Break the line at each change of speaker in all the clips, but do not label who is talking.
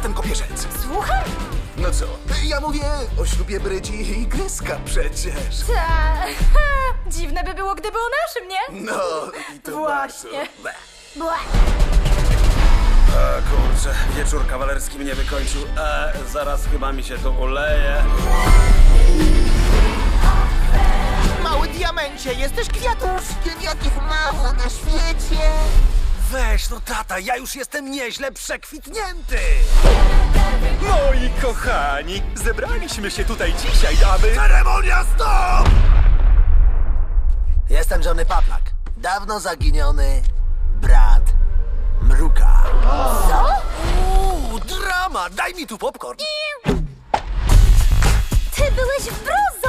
na ten kopierzec.
Słucham?
No co? Ja mówię o ślubie Brydzi i Gryska przecież.
Ta... Dziwne by było, gdyby o naszym, nie?
No, i to
Właśnie.
bardzo.
A kurczę, wieczór kawalerski mnie wykończył. E, zaraz chyba mi się to uleje.
Mały diamencie, jesteś kwiatuszkiem, jakich mało na świecie.
Weź no tata, ja już jestem nieźle przekwitnięty. Moi kochani, zebraliśmy się tutaj dzisiaj, aby... Ceremonia stop!
Jestem Johnny Paplak, dawno zaginiony brat Mruka.
Uuu, drama, daj mi tu popcorn.
Ty byłeś w Brozon!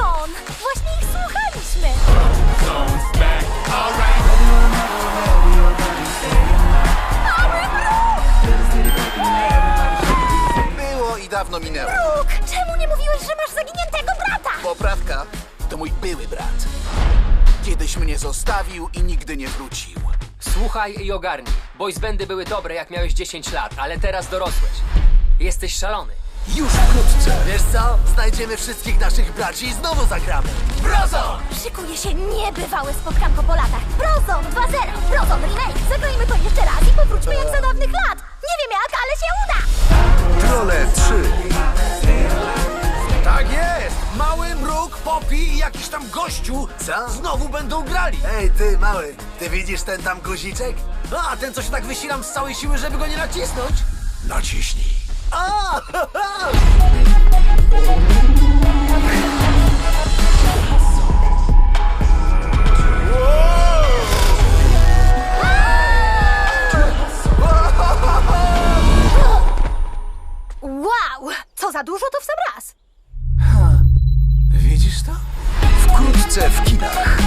Dawno minęło.
Bruk, czemu nie mówiłeś, że masz zaginiętego brata?
Poprawka to mój były brat. Kiedyś mnie zostawił i nigdy nie wrócił.
Słuchaj i ogarnij. Boys bandy były dobre jak miałeś 10 lat, ale teraz dorosłeś. Jesteś szalony.
Już wkrótce. Wiesz co? Znajdziemy wszystkich naszych braci i znowu zagramy. Brazo!
Szykuje się niebywałe spotkanko po latach. Brozon 2.0, Brozon Remake. Zagrajmy to jeszcze raz i powróćmy jak za dawnych lat.
Mruk, Poppy i jakiś tam gościu
Co?
znowu będą grali.
Ej, ty mały, ty widzisz ten tam guziczek?
A, ten co się tak wysilam z całej siły, żeby go nie nacisnąć?
Naciśnij.
A!
Wow! Co za dużo to w sam raz!
Widzisz to? Wkrótce w kinach.